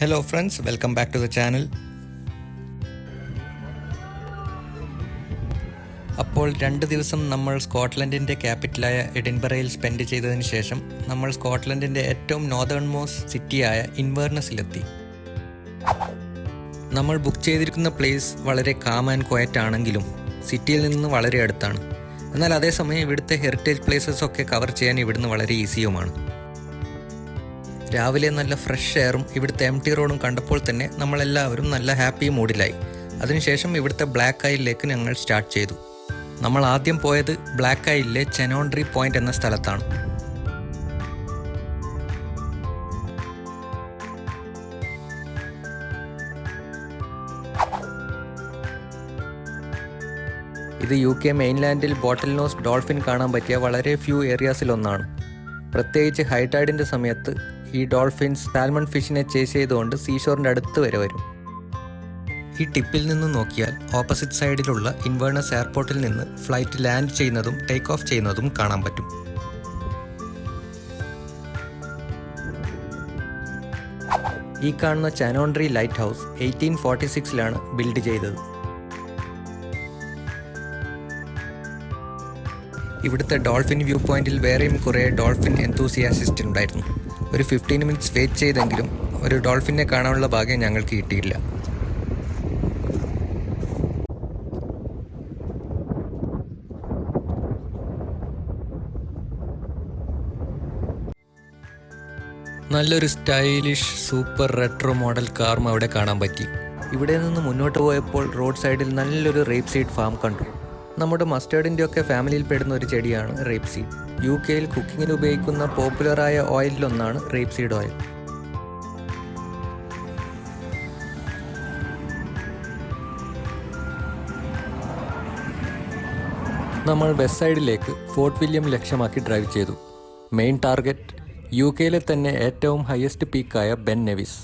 Hello friends welcome back to the channel അപ്പോൾ രണ്ട് ദിവസം നമ്മൾ സ്കോട്ട്ലൻഡിന്റെ ക്യാപിറ്റലായ എഡിൻബറയിൽ സ്പെൻഡ് ചെയ്തതിന് ശേഷം നമ്മൾ സ്കോട്ട്ലൻഡിന്റെ ഏറ്റവും നോർത്തേൺ മോസ്റ്റ് സിറ്റിയായ ഇൻവേർണസിലെത്തി. നമ്മൾ ബുക്ക് ചെയ്തിരിക്കുന്ന പ്ലേസ് വളരെ കാം ആൻഡ് ക്വയറ്റ് ആണെങ്കിലും സിറ്റിയിൽ നിന്ന് വളരെ അടുത്താണ്. എന്നാൽ അതേസമയം ഇവിടുത്തെ ഹെറിറ്റേജ് പ്ലേസസ് ഒക്കെ കവർ ചെയ്യാൻ ഇവിടുന്ന് വളരെ ഈസിയുമാണ്. രാവിലെ നല്ല ഫ്രഷ് എയറും ഇവിടുത്തെ എം ടി റോഡും കണ്ടപ്പോൾ തന്നെ നമ്മളെല്ലാവരും നല്ല ഹാപ്പി മൂഡിലായി അതിനുശേഷം ഇവിടുത്തെ ബ്ലാക്ക് ഐലിലേക്ക് ഞങ്ങൾ സ്റ്റാർട്ട് ചെയ്തു. നമ്മൾ ആദ്യം പോയത് ബ്ലാക്ക് ഐലിലെ ചെനോൺട്രി പോയിന്റ് എന്ന സ്ഥലത്താണ്. ഇത് യു കെ മെയിൻലാൻഡിൽ ബോട്ടിൽ നോസ് ഡോൾഫിൻ കാണാൻ പറ്റിയ വളരെ ഫ്യൂ ഏരിയാസിലൊന്നാണ് പ്രത്യേകിച്ച് ഹൈടൈഡിന്റെ സമയത്ത് ഈ ഡോൾഫിൻസ് സാൽമൺ ഫിഷിനെ ചേസ് ചെയ്തുകൊണ്ട് സീഷോറിന്റെ അടുത്ത് വരെ വരും. ഈ ടിപ്പിൽ നിന്ന് നോക്കിയാൽ ഓപ്പോസിറ്റ് സൈഡിലുള്ള ഇൻവേർണസ് എയർപോർട്ടിൽ നിന്ന് ഫ്ലൈറ്റ് ലാൻഡ് ചെയ്യുന്നതും ടേക്ക് ഓഫ് ചെയ്യുന്നതും കാണാൻ പറ്റും. ഈ കാണുന്ന Chanonry light house eighteen forty സിക്സിലാണ് build ചെയ്തത്. ഇവിടുത്തെ ഡോൾഫിൻ വ്യൂ പോയിന്റിൽ വേറെയും കുറേ ഡോൾഫിൻ എന്തൂസിയാസിസ്റ്റ് ഉണ്ടായിരുന്നു. ഒരു ഫിഫ്റ്റീൻ മിനിറ്റ്സ് വെയിറ്റ് ചെയ്തെങ്കിലും ഒരു ഡോൾഫിനെ കാണാനുള്ള ഭാഗ്യം ഞങ്ങൾക്ക് കിട്ടിയില്ല. നല്ലൊരു സ്റ്റൈലിഷ് സൂപ്പർ റെട്രോ മോഡൽ കാറും അവിടെ കാണാൻ പറ്റി. ഇവിടെ നിന്ന് മുന്നോട്ട് പോയപ്പോൾ റോഡ് സൈഡിൽ നല്ലൊരു റേപ്പ് സീഡ് ഫാം കണ്ടു. നമ്മുടെ മസ്റ്റേർഡിന്റെ ഒക്കെ ഫാമിലിയിൽ പെടുന്ന ഒരു ചെടിയാണ് റേപ്പ് സീഡ്. യു കെയിൽ കുക്കിങ്ങിന് ഉപയോഗിക്കുന്ന പോപ്പുലറായ ഓയിലിലൊന്നാണ് റേപ്പ് സീഡ് ഓയിൽ. നമ്മൾ വെസ്റ്റ് സൈഡിലേക്ക് ഫോർട്ട് വില്യം ലക്ഷ്യമാക്കി ഡ്രൈവ് ചെയ്തു. മെയിൻ ടാർഗറ്റ് യു കെയിലെ തന്നെ ഏറ്റവും ഹയസ്റ്റ് പീക്കായ ബെൻ നെവിസ്.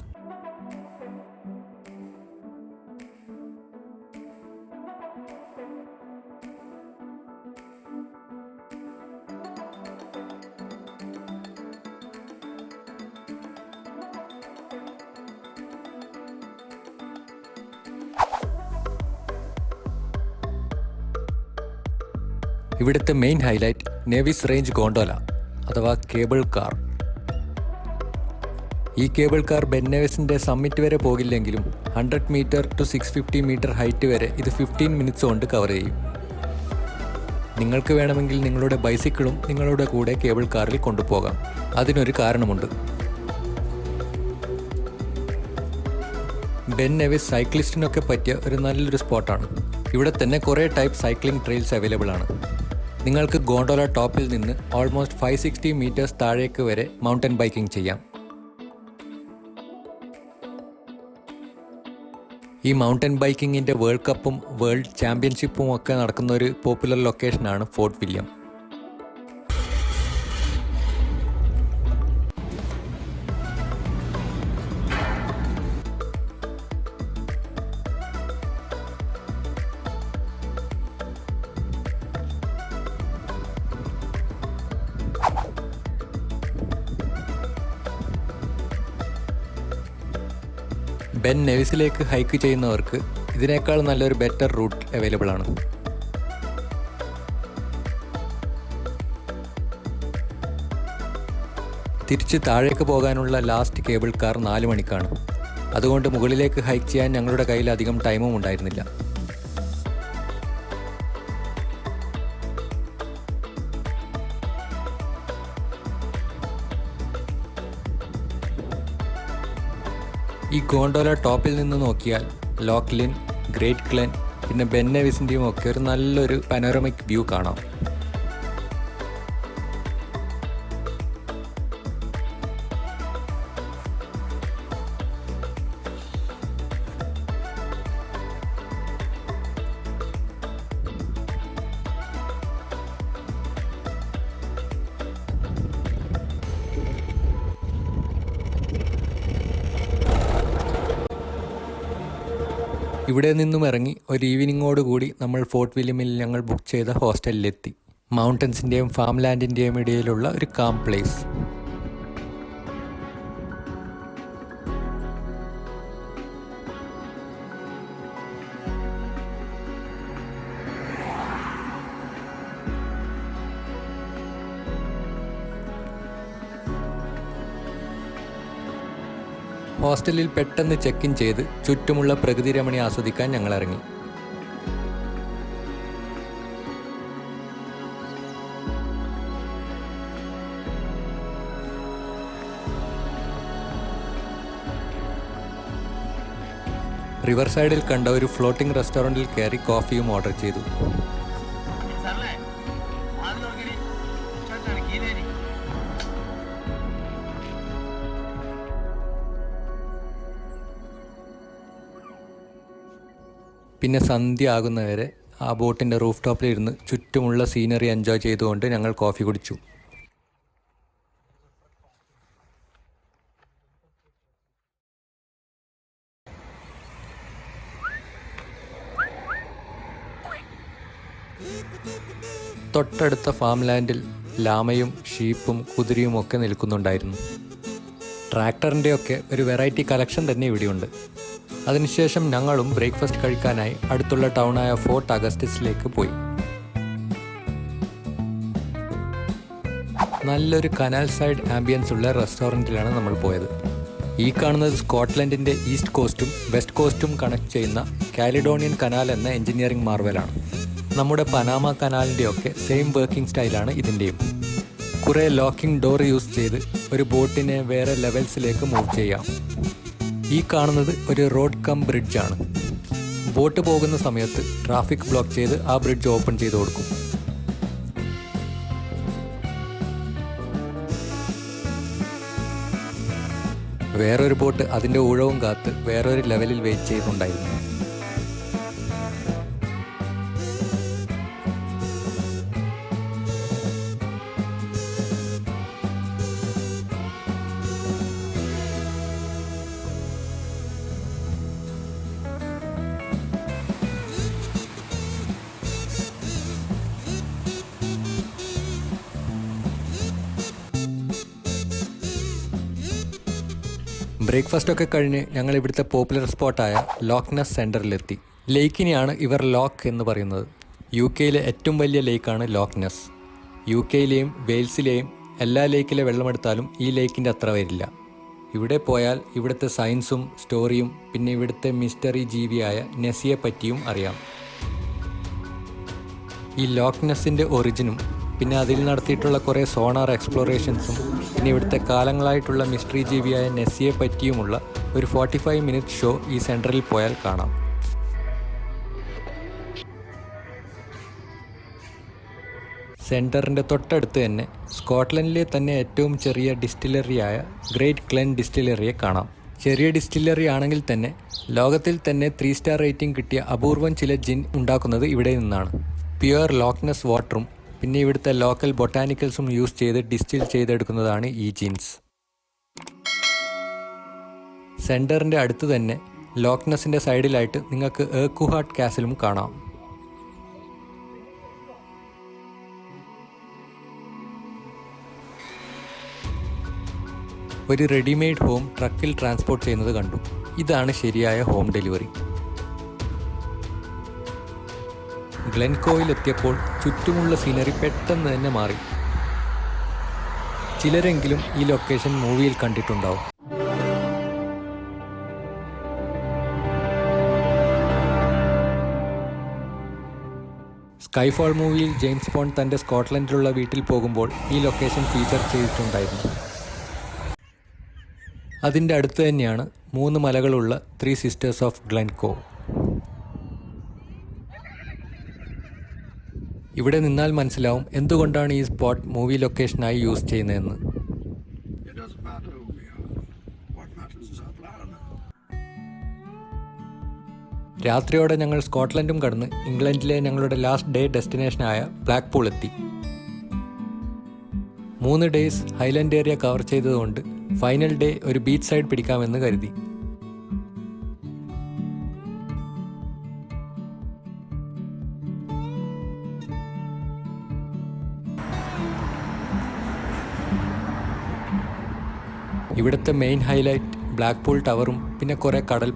ഇവിടുത്തെ main highlight Nevis range gondola അഥവാ കേബിൾ കാർ ഈ കേബിൾ കാർ ബെന്നേവസിന്റെ സമ്മിറ്റ് വരെ പോകില്ലെങ്കിലും hundred metre two six fifty metre height വരെ ഇത് ഫിഫ്റ്റീൻ മിനിറ്റ്സ് കൊണ്ട് കവർ ചെയ്യും. നിങ്ങൾക്ക് വേണമെങ്കിൽ നിങ്ങളുടെ ബൈസിക്കിളും നിങ്ങളുടെ കൂടെ കേബിൾ കാറിൽ കൊണ്ടുപോകാം. അതിനൊരു കാരണമുണ്ട്. ബെൻ നെവിസ് സൈക്ലിസ്റ്റിനൊക്കെ പറ്റിയ ഒരു നല്ലൊരു സ്പോട്ടാണ് ഇവിടെ തന്നെ കുറേ ടൈപ്പ് സൈക്ലിംഗ് ട്രെയിൽസ് അവൈലബിൾ ആണ്. നിങ്ങൾക്ക് ഗോണ്ടോല ടോപ്പിൽ നിന്ന് ഓൾമോസ്റ്റ് ഫൈവ് സിക്സ്റ്റി മീറ്റേഴ്സ് താഴേക്ക് വരെ മൗണ്ടൻ ബൈക്കിംഗ് ചെയ്യാം. ഈ മൗണ്ടൻ ബൈക്കിങ്ങിന്റെ വേൾഡ് കപ്പും വേൾഡ് ചാമ്പ്യൻഷിപ്പും ഒക്കെ നടക്കുന്ന ഒരു പോപ്പുലർ ലൊക്കേഷനാണ് ഫോർട്ട് വില്യം ബെൻ നെവിസിലേക്ക് ഹൈക്ക് ചെയ്യുന്നവർക്ക് ഇതിനേക്കാൾ നല്ലൊരു ബെറ്റർ റൂട്ട് അവൈലബിൾ ആണ്. തിരിച്ച് താഴേക്ക് പോകാനുള്ള ലാസ്റ്റ് കേബിൾ കാർ നാല് മണിക്കാണ്. അതുകൊണ്ട് മുകളിലേക്ക് ഹൈക്ക് ചെയ്യാൻ ഞങ്ങളുടെ കയ്യിൽ അധികം ടൈമും ഉണ്ടായിരുന്നില്ല. ഈ ഗോണ്ടോല ടോപ്പിൽ നിന്ന് നോക്കിയാൽ ലോക്ലിൻ ഗ്രേറ്റ് ക്ലെൻ പിന്നെ ബെന്നവിസിന്റെയും ഒക്കെ ഒരു നല്ലൊരു പനോറമിക് വ്യൂ കാണാം. ഇവിടെ നിന്നും ഇറങ്ങി ഒരു ഈവനിങ്ങോട് കൂടി നമ്മൾ ഫോർട്ട് വില്യമിൽ ഞങ്ങൾ ബുക്ക് ചെയ്ത ഹോസ്റ്റലിലെത്തി മൗണ്ടൻസിന്റെയും ഫാം ലാൻഡിന്റെയും ഇടയിലുള്ള ഒരു കാം പ്ലേസ് ഹോസ്റ്റലിൽ പെട്ടെന്ന് ചെക്ക് ഇൻ ചെയ്ത് ചുറ്റുമുള്ള പ്രകൃതി രമണി ആസ്വദിക്കാൻ ഞങ്ങൾ ഇറങ്ങി റിവർ സൈഡിൽ കണ്ട ഒരു ഫ്ലോട്ടിംഗ് റെസ്റ്റോറന്റിൽ കയറി കോഫിയും ഓർഡർ ചെയ്തു. പിന്നെ സന്ധ്യ ആകുന്നവരെ ആ ബോട്ടിന്റെ റൂഫ് ടോപ്പിലിരുന്ന് ചുറ്റുമുള്ള സീനറി എൻജോയ് ചെയ്തുകൊണ്ട് ഞങ്ങൾ കോഫി കുടിച്ചു. തൊട്ടടുത്ത ഫാം ലാൻഡിൽ ലാമയും ഷീപ്പും കുതിരയും ഒക്കെ നിൽക്കുന്നുണ്ടായിരുന്നു. ട്രാക്ടറിന്റെയൊക്കെ ഒരു വെറൈറ്റി കളക്ഷൻ തന്നെ ഇവിടെയുണ്ട്. അതിനുശേഷം ഞങ്ങളും ബ്രേക്ക്ഫാസ്റ്റ് കഴിക്കാനായി അടുത്തുള്ള ടൗണായ ഫോർട്ട് അഗസ്റ്റിസിലേക്ക് പോയി. നല്ലൊരു കനാൽ സൈഡ് ആംബിയൻസ് ഉള്ള റെസ്റ്റോറന്റിലാണ് നമ്മൾ പോയത്. ഈ കാണുന്നത് സ്കോട്ട്ലൻഡിന്റെ ഈസ്റ്റ് കോസ്റ്റും വെസ്റ്റ് കോസ്റ്റും കണക്ട് ചെയ്യുന്ന കാലിഡോണിയൻ കനാൽ എന്ന എഞ്ചിനീയറിംഗ് മാർവലാണ്. നമ്മുടെ പനാമ കനാലിന്റെയൊക്കെ സെയിം വർക്കിംഗ് സ്റ്റൈലാണ് ഇതിന്റെയും കുറേ ലോക്കിംഗ് ഡോർ യൂസ് ചെയ്ത് ഒരു ബോട്ടിനെ വേറെ ലെവൽസിലേക്ക് മൂവ് ചെയ്യാം. ഈ കാണുന്നത് ഒരു റോഡ് കം ബ്രിഡ്ജാണ് ബോട്ട് പോകുന്ന സമയത്ത് ട്രാഫിക് ബ്ലോക്ക് ചെയ്ത് ആ ബ്രിഡ്ജ് ഓപ്പൺ ചെയ്ത് കൊടുക്കും. വേറൊരു ബോട്ട് അതിന്റെ ഊഴവും കാത്ത് വേറൊരു ലെവലിൽ വെയിറ്റ് ചെയ്യുന്നുണ്ടായിരുന്നു. ബ്രേക്ക്ഫാസ്റ്റ് ഒക്കെ കഴിഞ്ഞ് ഞങ്ങൾ ഇവിടുത്തെ പോപ്പുലർ സ്പോട്ടായ ലോക്ക്നെസ് സെന്ററിലെത്തി ലേക്കിനെയാണ് ഇവർ ലോക്ക് എന്ന് പറയുന്നത്. യു കെയിലെ ഏറ്റവും വലിയ ലേക്കാണ് ലോക്ക്നെസ്. യു കെയിലെയും വെയിൽസിലെയും എല്ലാ ലേക്കിലെ വെള്ളമെടുത്താലും ഈ ലേക്കിന്റെ അത്ര വരില്ല. ഇവിടെ പോയാൽ ഇവിടുത്തെ സയൻസും സ്റ്റോറിയും പിന്നെ ഇവിടുത്തെ മിസ്റ്ററി ജീവിയായ നെസിയെ പറ്റിയും അറിയാം. ഈ ലോക്നസിന്റെ ഒറിജിനും പിന്നെ അതിൽ നടത്തിയിട്ടുള്ള കുറേ സോണാർ എക്സ്പ്ലോറേഷൻസും പിന്നെ ഇവിടുത്തെ കാലങ്ങളായിട്ടുള്ള മിസ്റ്ററി ജീവിയായ നെസ്സിയെ പറ്റിയുമുള്ള ഒരു ഫോർട്ടി ഫൈവ് മിനിറ്റ് ഷോ ഈ സെന്ററിൽ പോയാൽ കാണാം. സെന്ററിന്റെ തൊട്ടടുത്ത് തന്നെ സ്കോട്ട്ലൻഡിലെ തന്നെ ഏറ്റവും ചെറിയ ഡിസ്റ്റിലറിയായ ഗ്രേറ്റ് ക്ലെൻ ഡിസ്റ്റിലറിയെ കാണാം. ചെറിയ ഡിസ്റ്റിലറി ആണെങ്കിൽ തന്നെ ലോകത്തിൽ തന്നെ ത്രീ സ്റ്റാർ റേറ്റിംഗ് കിട്ടിയ അപൂർവം ചില ജിൻ ഉണ്ടാക്കുന്നത് ഇവിടെ നിന്നാണ്. പ്യുവർ ലോക്ക്നെസ് വാട്ടറും പിന്നെ ഇവിടുത്തെ ലോക്കൽ ബൊട്ടാനിക്കൽസും യൂസ് ചെയ്ത് ഡിസ്റ്റിൽ ചെയ്തെടുക്കുന്നതാണ് ഈ ജീൻസ് സെന്ററിന്റെ അടുത്ത് തന്നെ ലോക്നസിന്റെ സൈഡിലായിട്ട് നിങ്ങൾക്ക് ഏക്കുഹാട്ട് കാസിലും കാണാം. ഒരു റെഡിമെയ്ഡ് ഹോം ട്രക്കിൽ ട്രാൻസ്പോർട്ട് ചെയ്യുന്നത് കണ്ടു. ഇതാണ് ശരിയായ ഹോം ഡെലിവറി ഗ്ലെൻകോയിൽ എത്തിയപ്പോൾ ചുറ്റുമുള്ള സീനറി പെട്ടെന്ന് തന്നെ മാറി. ചിലരെങ്കിലും ഈ ലൊക്കേഷൻ മൂവിയിൽ കണ്ടിട്ടുണ്ടാവും. സ്കൈഫോൾ മൂവിയിൽ ജെയിംസ് ബോണ്ട് തന്റെ സ്കോട്ട്ലൻഡിലുള്ള വീട്ടിൽ പോകുമ്പോൾ ഈ ലൊക്കേഷൻ ഫീച്ചർ ചെയ്തിട്ടുണ്ടായിരുന്നു. അതിന്റെ അടുത്ത് തന്നെയാണ് മൂന്ന് മലകളുള്ള ത്രീ സിസ്റ്റേഴ്സ് ഓഫ് ഗ്ലെൻകോ. ഇവിടെ നിന്നാൽ മനസ്സിലാവും എന്തുകൊണ്ടാണ് ഈ സ്പോട്ട് മൂവി ലൊക്കേഷനായി യൂസ് ചെയ്യുന്നതെന്ന്. രാത്രിയോടെ ഞങ്ങൾ സ്കോട്ട്ലൻഡും കടന്ന് ഇംഗ്ലണ്ടിലെ ഞങ്ങളുടെ ലാസ്റ്റ് ഡേ ഡെസ്റ്റിനേഷനായ ബ്ലാക്ക് പൂൾ എത്തി മൂന്ന് ഡേയ്സ് ഹൈലൻഡ് ഏരിയ കവർ ചെയ്തതുകൊണ്ട് ഫൈനൽ ഡേ ഒരു ബീച്ച് സൈഡ് പിടിക്കാമെന്ന് കരുതി ഇവിടുത്തെ മെയിൻ ഹൈലൈറ്റ് ബ്ലാക്ക് പൂൾ ടവറും പിന്നെ കുറേ കടൽ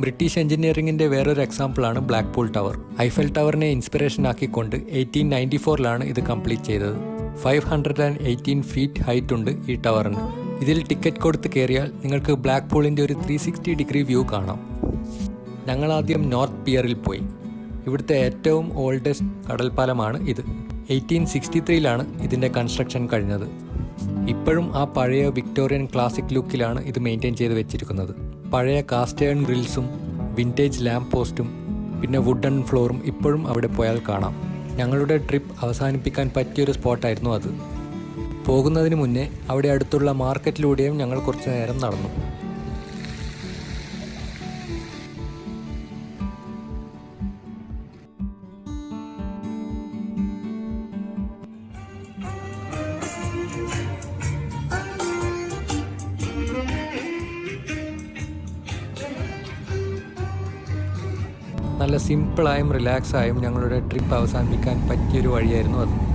ബ്രിട്ടീഷ് എഞ്ചിനീയറിംഗിന്റെ വേറൊരു എക്സാമ്പിളാണ് ബ്ലാക്ക് പൂൾ ടവർ ഐഫൽ ടവറിനെ ഇൻസ്പിറേഷൻ ആക്കിക്കൊണ്ട് എയ്റ്റീൻ നയന്റി ഫോറിലാണ് ഇത് കംപ്ലീറ്റ് ചെയ്തത്. Five hundred and eighteen feet height ഉണ്ട് ഈ ടവറിന്. ഇതിൽ ടിക്കറ്റ് കൊടുത്ത് കയറിയാൽ നിങ്ങൾക്ക് ബ്ലാക്ക് പൂളിന്റെ ഒരു ത്രീ സിക്സ്റ്റി ഡിഗ്രി വ്യൂ കാണാം. ഞങ്ങൾ ആദ്യം നോർത്ത് പിയറിൽ പോയി. ഇവിടുത്തെ ഏറ്റവും ഓൾഡസ്റ്റ് കടൽപ്പാലമാണ് ഇത്. എയ്റ്റീൻ സിക്സ്റ്റി ത്രീയിലാണ് ഇതിന്റെ കൺസ്ട്രക്ഷൻ കഴിഞ്ഞത്. ഇപ്പോഴും ആ പഴയ വിക്ടോറിയൻ ക്ലാസിക് ലുക്കിലാണ് ഇത് മെയിന്റെയിൻ ചെയ്ത് വെച്ചിരിക്കുന്നത്. പഴയ കാസ്റ്റേൺ ഗ്രിൽസും വിന്റേജ് ലാമ്പ് പോസ്റ്റും പിന്നെ വുഡൻ ഫ്ലോറും ഇപ്പോഴും അവിടെ പോയാൽ കാണാം. ഞങ്ങളുടെ ട്രിപ്പ് അവസാനിപ്പിക്കാൻ പറ്റിയൊരു സ്പോട്ടായിരുന്നു അത്. പോകുന്നതിന് മുന്നേ അവിടെ അടുത്തുള്ള മാർക്കറ്റിലൂടെയും ഞങ്ങൾ കുറച്ച് നേരം നടന്നു. നല്ല സിമ്പിളായും റിലാക്സായും ഞങ്ങളുടെ ട്രിപ്പ് അവസാനിപ്പിക്കാൻ പറ്റിയൊരു വഴിയായിരുന്നു അത്.